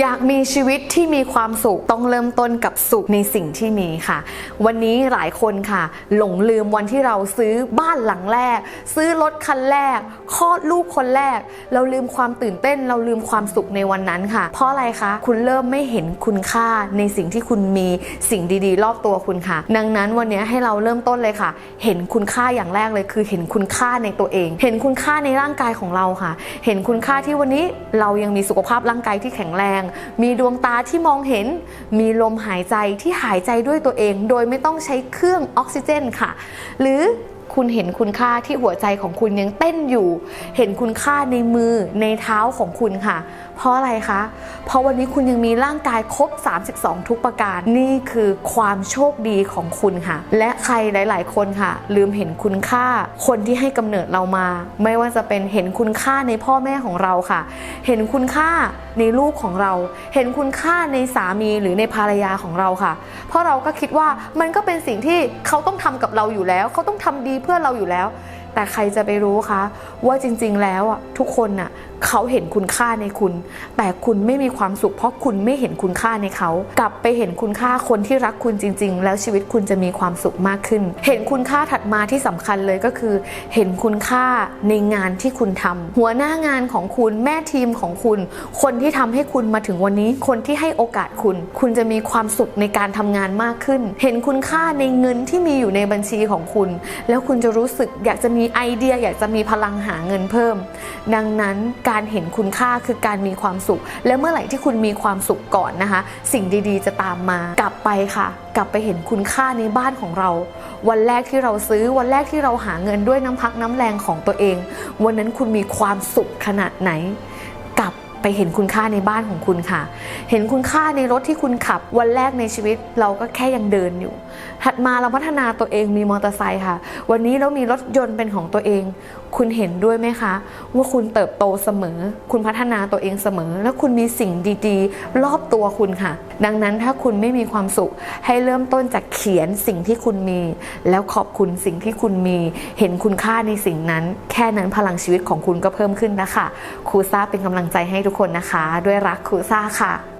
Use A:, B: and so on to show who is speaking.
A: อยากมีชีวิตที่มีความสุขต้องเริ่มต้นกับสุขในสิ่งที่มีค่ะ วันนี้หลายคนค่ะ หลงลืมวันที่เราซื้อบ้านหลังแรก ซื้อรถคันแรกคลอดลูกคนแรก เราลืมความตื่นเต้น เราลืมความสุขในวันนั้นค่ะ เพราะอะไรคะ คุณเริ่มไม่เห็นคุณค่าในสิ่งที่คุณมีสิ่งดีๆ รอบตัวคุณค่ะ ดังนั้นวันนี้ให้เราเริ่มต้นเลยค่ะ เห็นคุณค่าอย่างแรกเลยคือ เห็นคุณค่าในตัวเอง เห็นคุณค่าในร่างกายของเราค่ะ เห็นคุณค่าที่วันนี้เรายังมีสุขภาพร่างกายที่แข็งแรงมีดวงตาที่มองเห็น มีลมหายใจที่หายใจด้วยตัวเอง โดยไม่ต้องใช้เครื่องออกซิเจนค่ะ หรือ คุณเห็นคุณค่าที่หัวใจของคุณยังเต้นอยู่ เห็นคุณค่าในมือในเท้าของคุณค่ะ เพราะอะไรคะ เพราะวันนี้คุณยังมีร่างกายครบ 32 ทุกประการ นี่คือความโชคดีของคุณค่ะ และใครหลาย ๆ คนค่ะ ลืมเห็นคุณค่าคนที่ให้กำเนิดเรามา ไม่ว่าจะเป็นเห็นคุณค่าในพ่อแม่ของเราค่ะ เห็นคุณค่าในลูกของเรา เห็นคุณค่าในสามีหรือในภรรยาของเราค่ะ เพราะเราก็คิดว่ามันก็เป็นสิ่งที่เขาต้องทำกับเราอยู่แล้ว เขาต้องทำดีเพื่อเราอยู่แล้ว แต่ใครจะไปรู้คะ ว่าจริงๆแล้วอะทุกคนน่ะเขาเห็นคุณค่าในคุณ แต่คุณไม่มีความสุข เพราะคุณไม่เห็นคุณค่าในเขา กลับไปเห็นคุณค่าคนที่รักคุณจริง ๆ แล้วชีวิตคุณจะมีความสุขมากขึ้น เห็นคุณค่าถัดมาที่สำคัญเลยก็คือ เห็นคุณค่าในงานที่คุณทำหัวหน้างานของคุณแม่ทีมของคุณ คนที่ทำให้คุณมาถึงวันนี้ คนที่ให้โอกาสคุณ คุณจะมีความสุขในการทำงานมากขึ้น เห็นคุณค่าในเงินที่มีอยู่ในบัญชีของคุณ แล้วคุณจะรู้สึกอยากจะมีีไอเดียอยากจะมีพลังหาเงินเพิ่ม ดังนั้นการเห็นคุณค่าคือการมีความสุข และเมื่อไหร่ที่คุณมีความสุขก่อนนะคะ สิ่งดีๆ จะตามมากลับไปค่ะ กลับไปเห็นคุณค่าในบ้านของเรา วันแรกที่เราซื้อวันแรกที่เราหาเงินด้วยน้ำพักน้ำแรงของตัวเอง วันนั้นคุณมีความสุขขนาดไหน ไปเห็นคุณค่าในบ้านของคุณค่ะ เห็นคุณค่าในรถที่คุณขับวันแรกในชีวิตเราก็แค่ยังเดินอยู่ ถัดมาเราพัฒนาตัวเองมีมอเตอร์ไซค์ค่ะ วันนี้เรามีรถยนต์เป็นของตัวเอง คุณเห็นด้วยไหมคะ ว่าคุณเติบโตเสมอ คุณพัฒนาตัวเองเสมอ และคุณมีสิ่งดีๆ รอบตัวคุณค่ะ ดังนั้นถ้าคุณไม่มีความสุขให้เริ่มต้นจากเขียนสิ่งที่คุณมี แล้วขอบคุณสิ่งที่คุณมี เห็นคุณค่าในสิ่งนั้น แค่นั้นพลังชีวิตของคุณก็เพิ่มขึ้นนะคะครูซาเป็นกำลังใจให้ทุกคนนะคะ ด้วยรักครูซ่าค่ะ